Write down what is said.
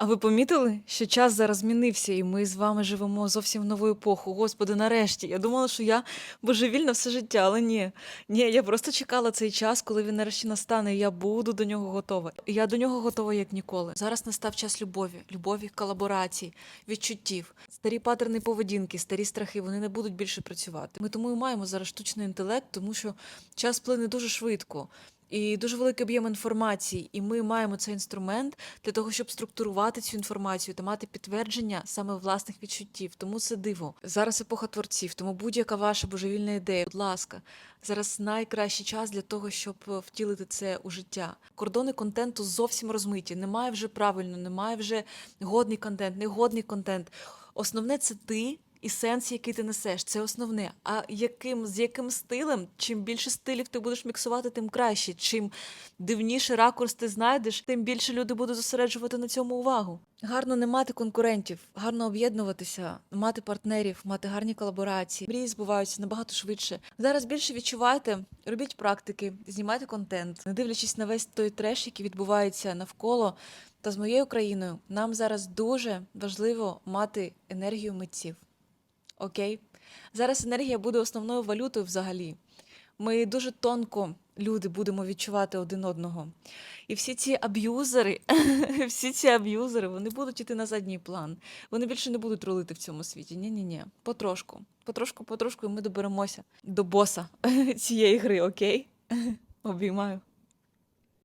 А ви помітили, що час зараз змінився, і ми з вами живемо зовсім в нову епоху. Господи, нарешті. Я думала, що я божевільна все життя, але ні. Ні, я просто чекала цей час, коли він нарешті настане, і я буду до нього готова. Я до нього готова як ніколи. Зараз настав час любові, любові, колаборацій, відчуттів. Старі патерни поведінки, старі страхи, вони не будуть більше працювати. Ми тому і маємо зараз штучний інтелект, тому що час плине дуже швидко. І дуже великий об'єм інформації, і ми маємо цей інструмент для того, щоб структурувати цю інформацію та мати підтвердження саме власних відчуттів. Тому це диво. Зараз епоха творців, тому будь-яка ваша божевільна ідея, будь ласка, зараз найкращий час для того, щоб е, втілити це у життя. Кордони контенту зовсім розмиті. Немає вже правильно, немає вже годний контент, негодний контент. Основне це ти. І сенс, який ти несеш, це основне. А яким з яким стилем? Чим більше стилів ти будеш міксувати, тим краще. Чим дивніше ракурс ти знайдеш, тим більше люди будуть зосереджувати на цьому увагу. Гарно не мати конкурентів, гарно об'єднуватися, мати партнерів, мати гарні колаборації. Мрії збуваються набагато швидше. Зараз більше відчувайте, робіть практики, знімайте контент, не дивлячись на весь той треш, який відбувається навколо. Та з моєю країною нам зараз дуже важливо мати енергію митців. Окей? Зараз енергія буде основною валютою взагалі. Ми дуже тонко, люди, будемо відчувати один одного. І всі ці аб'юзери, всі ці аб'юзери, вони будуть іти на задній план. Вони більше не будуть рулити в цьому світі. Ні-ні-ні. Потрошку. Потрошку, потрошку, і ми доберемося до боса цієї гри, окей? Обіймаю.